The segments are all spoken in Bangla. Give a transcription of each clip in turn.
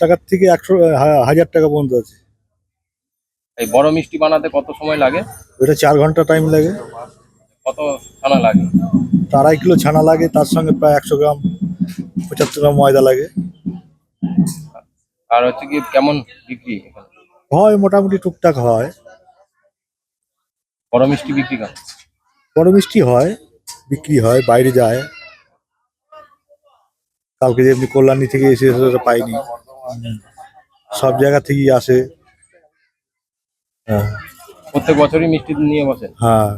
টাকার থেকে একশো হাজার টাকা পর্যন্ত আছে। এই বড় মিষ্টি বানাতে কত সময় লাগে? ওটা চার ঘণ্টা টাইম লাগে। কত ছানা লাগে? আড়াই কিলো ছানা লাগে তার সঙ্গে প্রায় একশো গ্রাম পঁচাত্তর গ্রাম ময়দা লাগে। আর হচ্ছে কি কেমন বিক্রি হয় মোটামুটি টুকটাক হয়। বড় মিষ্টি বিক্রি কেমন? বড় মিষ্টি হয় বিক্রি হয় বাইরে যায়। কালকে যেমনি কল্যাণী থেকে এসে সেটা পাইনি। সব জায়গা থেকেই আসে। হ্যাঁ। প্রত্যেক বছরই মিষ্টি নিয়ে বসেন হ্যাঁ।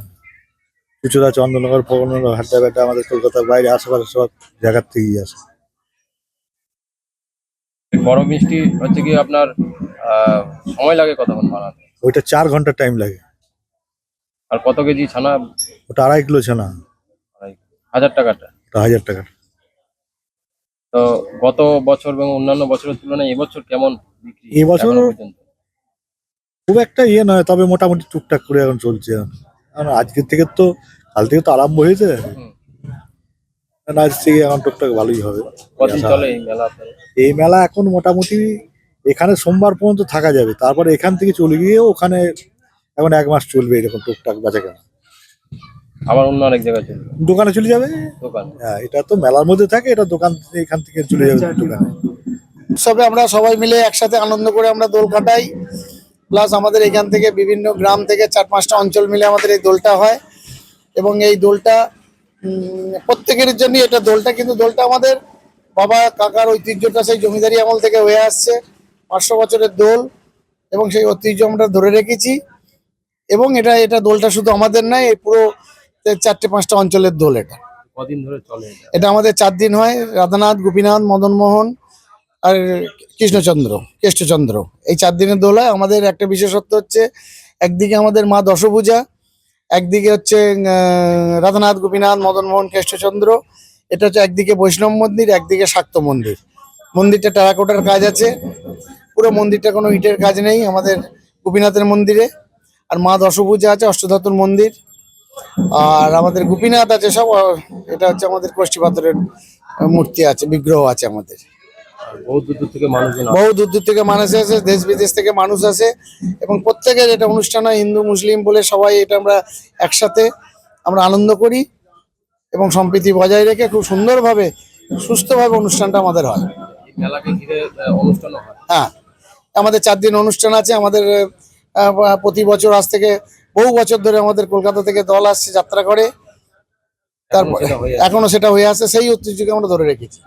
চুচুড়া চন্দ্রনগর পগনগর হাড্ডা ব্যাড্ডা আমাদের কলকাতার বাইরে আশেপাশে সব জায়গার থেকেই আসে। বড় মিষ্টি হচ্ছে কি আপনার আহ, সময় লাগে কতক্ষণ বানাতে? ওইটা চার ঘণ্টা টাইম লাগে। আর কত কেজি ছানা? ওটা আড়াই কিলো ছানা। হাজার টাকাটা? ওটা হাজার টাকা তো গত বছর এবং অন্যান্য বছরের তুলনায় এবছর কেমন বিক্রি এবছর- এখনও পর্যন্ত? খুব একটা ইয়ে নয় তবে মোটামুটি টুকটাক করে এখন চলছে আর আজকের থেকে তো কাল থেকে তো আরম্ভ হয়েছে হুম। আজ থেকে এখন টুকটাক ভালোই হবে কদিন চলে এই মেলা? এই মেলা এখন মোটামুটি এখানে সোমবার পর্যন্ত থাকা যাবে তারপরে এখান থেকে চলে গিয়ে ওখানে এখন এক মাস চলবে এরকম টুকটাক বেচা কেনা আবার অন্য অনেক জায়গায় চলবে দোকানে চলে যাবে? দোকান। হ্যাঁ এটা তো মেলার মধ্যে থাকে এটা দোকান এখান থেকে চলে যাবে দোকানে। উৎসবে আমরা সবাই মিলে একসাথে আনন্দ করে আমরা দোল কাটাই। প্লাস আমাদের এখান থেকে বিভিন্ন গ্রাম থেকে চার পাঁচটা অঞ্চল মিলে আমাদের এই দোলটা হয়। এবং এই দোলটা উম, প্রত্যেকের জন্য এটা দোলটা। কিন্তু দোলটা আমাদের বাবা কাকার ঐতিহ্যটা সেই জমিদারি আমল থেকে হয়ে আসছে। পাঁচশো বছরের দোল এবং সেই ঐতিহ্য আমরা ধরে রেখেছি। এবং এটা এটা দোলটা শুধু আমাদের নয় এই পুরো চারটে পাঁচটা অঞ্চলের দোল এটা। কদিন ধরে চলে এটা? আমাদের চার দিন হয় রাধানাথ গোপীনাথ মদনমোহন আর কৃষ্ণচন্দ্র কেষ্টচন্দ্র। এই চার দিনের দোল হয়। আমাদের একটা বিশেষত্ব হচ্ছে একদিকে আমাদের মা দশভূজা একদিকে হচ্ছে রাধানাথ গোপীনাথ মদনমোহন কেষ্টচন্দ্র। এটা হচ্ছে একদিকে বৈষ্ণব মন্দির একদিকে শাক্ত মন্দির। মন্দিরটা টেরাকোটার কাজ আছে। পুরো মন্দিরটা কোনো ইটের কাজ নেই। আমাদের গোপীনাথের মন্দিরে। আর মা দশভূজা আছে অষ্টধাতুর মন্দির। আর আমাদের গোপীনাথ আছে সব এটা হচ্ছে আমাদের কষ্টি পাথরের মূর্তি আছে বিগ্রহ আছে আমাদের। বহু দূর দূর থেকে মানুষজন বহু দূর দূর থেকে মানুষ আসে দেশ বিদেশ থেকে মানুষ আসে এবং প্রত্যেকের এটা অনুষ্ঠান হয় হিন্দু মুসলিম বলে সবাই এটা আমরা একসাথে আমরা আনন্দ করি এবং সম্প্রীতি বজায় রেখে খুব সুন্দরভাবে সুস্থভাবে অনুষ্ঠানটা আমাদের হয়। হয়। আমাদের চার দিন অনুষ্ঠান আছে আমাদের প্রতি বছর আজ থেকে বহু বছর ধরে আমাদের কলকাতা থেকে দল আসছে যাত্রা করে। তারপরে এখনও সেটা হয়ে আছে। সেই ঐতিহ্যকে আমরা ধরে রেখেছি।